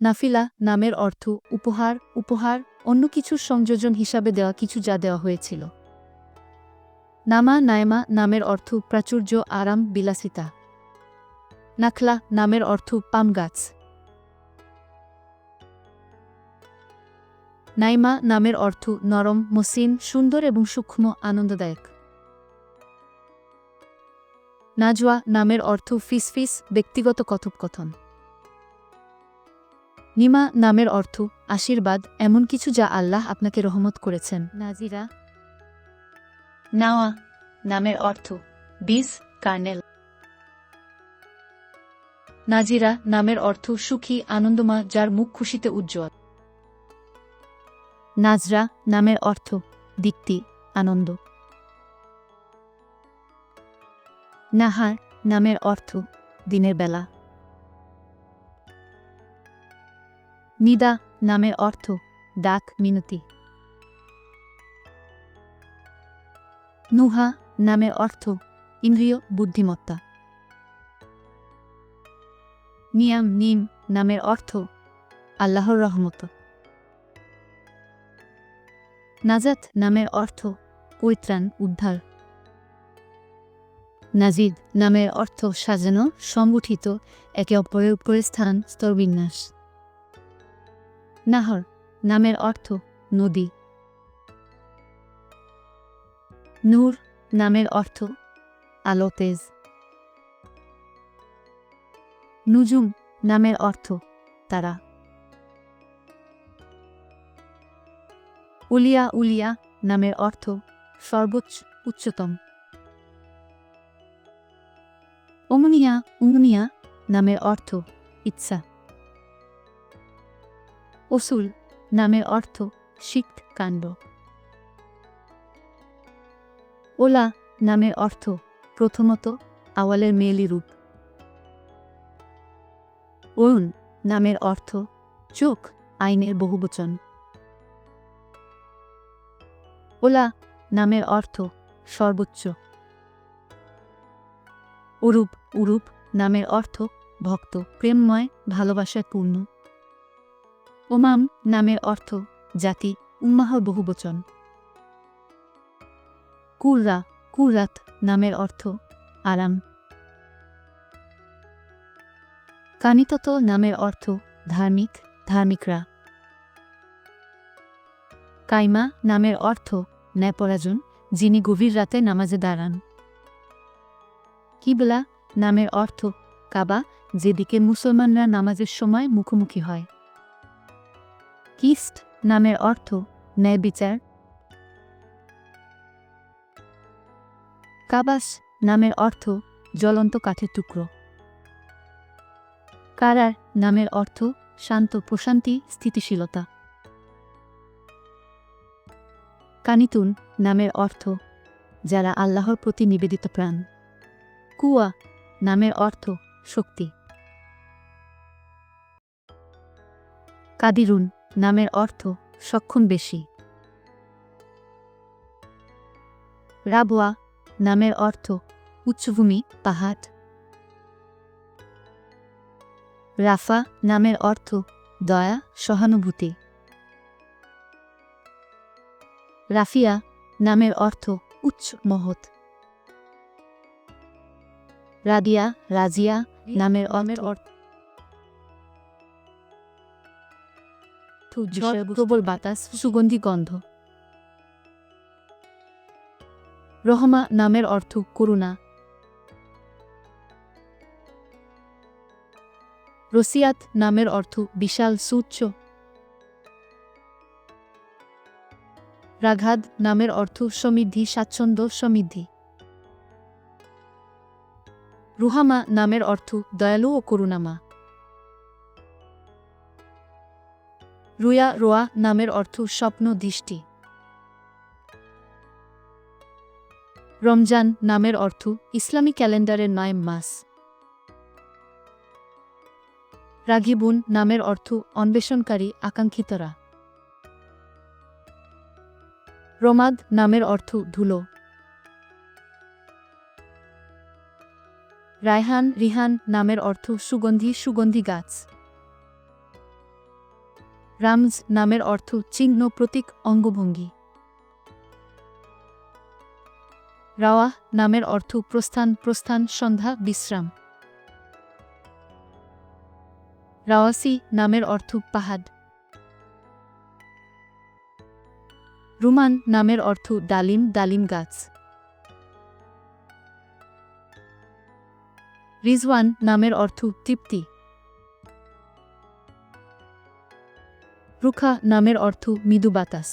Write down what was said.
নাফিলা নামের অর্থ উপহার উপহার, অন্য কিছুর সংযোজন হিসাবে দেওয়া কিছু যা দেওয়া হয়েছিল। নামা নায়মা নামের অর্থ প্রাচুর্য, আরাম, বিলাসিতা। নাখলা নামের অর্থ পাম গাছ। নাইমা নামের অর্থ নরম, মসৃণ, সুন্দর এবং সূক্ষ্ম, আনন্দদায়ক। নাজওয়া নামের অর্থ ফিসফিস, ব্যক্তিগত কথোপকথন। নিমা নামের অর্থ আশীর্বাদ, এমন কিছু যা আল্লাহ আপনাকে রহমত করেছেন। নাজিরা। নাওয়া নামের অর্থ বিস কার্নেল। নাজিরা নামের অর্থ সুখী আনন্দমা যার মুখ খুশিতে উজ্জ্বল। নাজরা নামের অর্থ দীপ্তি, আনন্দ। নাহার নামের অর্থ দিনের বেলা। নিদা নামের অর্থ, ডাক মিনতি। নুহা নামের অর্থ, ইন্দ্রিয় বুদ্ধিমত্তা। নিয়াম নিম নামের অর্থ, আল্লাহর রহমত। নাজাত নামের অর্থ, পৈত্রাণ, উদ্ধার। নাজিদ নামের অর্থ, সাজানো, সংগঠিত, একে অপরের উপরে স্থান, স্তরবিন্যাস। নাহর, নামের অর্থ নদী। নূর, নামের অর্থ আলো তেজ। নুজুম, নামের অর্থ তারা। উলিয়া উলিয়া, নামের অর্থ সর্বোচ্চ, উচ্চতম। অমনিয়া উমনিয়া, নামের অর্থ ইচ্ছা। অসুল নামের অর্থ শিখ কাণ্ড। ওলা নামের অর্থ প্রথমত আওয়ালের মেয়েলি রূপ। অরুণ নামের অর্থ চোখ আইনের বহুবচন। ওলা নামের অর্থ সর্বোচ্চ। অরূপ উরূপ নামের অর্থ ভক্ত, প্রেমময়, ভালোবাসায় পূর্ণ। ওমাম নামের অর্থ জাতি, উম্মাহর বহুবচন। কুররা কুরাত নামের অর্থ আরাম। কানিতত নামের অর্থ ধার্মিক, ধার্মিকরা। কাইমা নামের অর্থ ন্যায়পরাজন যিনি গভীর রাতে নামাজে দাঁড়ান। কিবলা নামের অর্থ কাবা, যেদিকে মুসলমানরা নামাজের সময় মুখোমুখি হয়। কিস্ট নামের অর্থ ন্যায় বিচার। কাবাস নামের অর্থ জ্বলন্ত কাঠের টুকরো। কারার নামের অর্থ শান্ত প্রশান্তি, স্থিতিশীলতা। কানিতুন নামের অর্থ যারা আল্লাহর প্রতি নিবেদিত প্রাণ। কুয়া নামের অর্থ শক্তি। কাদিরুন নামের অর্থ সক্ষম বেশি। রাবোয়া নামের অর্থ উচ্চভূমি, পাহাড়। রাফা নামের অর্থ দয়া, সহানুভূতি। রাফিয়া নামের অর্থ উচ্চ মহৎ। রাদিয়া, রাজিয়া নামের অমের অর্থ ঝড়, প্রবল বাতাস সুগন্ধি গন্ধ। রহমা নামের অর্থ করুণা। রসিয়াত নামের অর্থ বিশাল সুচ্চ রাঘাদ নামের অর্থ সমৃদ্ধি স্বাচ্ছন্দ্য সমৃদ্ধি। রুহামা নামের অর্থ দয়ালু ও করুণামা রুয়া রোয়া নামের অর্থ স্বপ্ন দৃষ্টি। রমজান নামের অর্থ ইসলামী ক্যালেন্ডারের নয় মাস। রাগিবুন নামের অর্থ অন্বেষণকারী আকাঙ্ক্ষিতরা। রমাদ নামের অর্থ ধুলো। রায়হান রিহান নামের অর্থ সুগন্ধি সুগন্ধি গাছ। রামজ নামের অর্থ চিহ্ন প্রতীক অঙ্গভঙ্গি। রাওয়া নামের অর্থ প্রস্থান প্রস্থান, সন্ধ্যা, বিশ্রাম। রাওয়াসি নামের অর্থ পাহাড়। রুমান নামের অর্থ ডালিম ডালিম গাছ। রিজওয়ান নামের অর্থ তৃপ্তি। রুখা নামের অর্থ মৃদু বাতাস।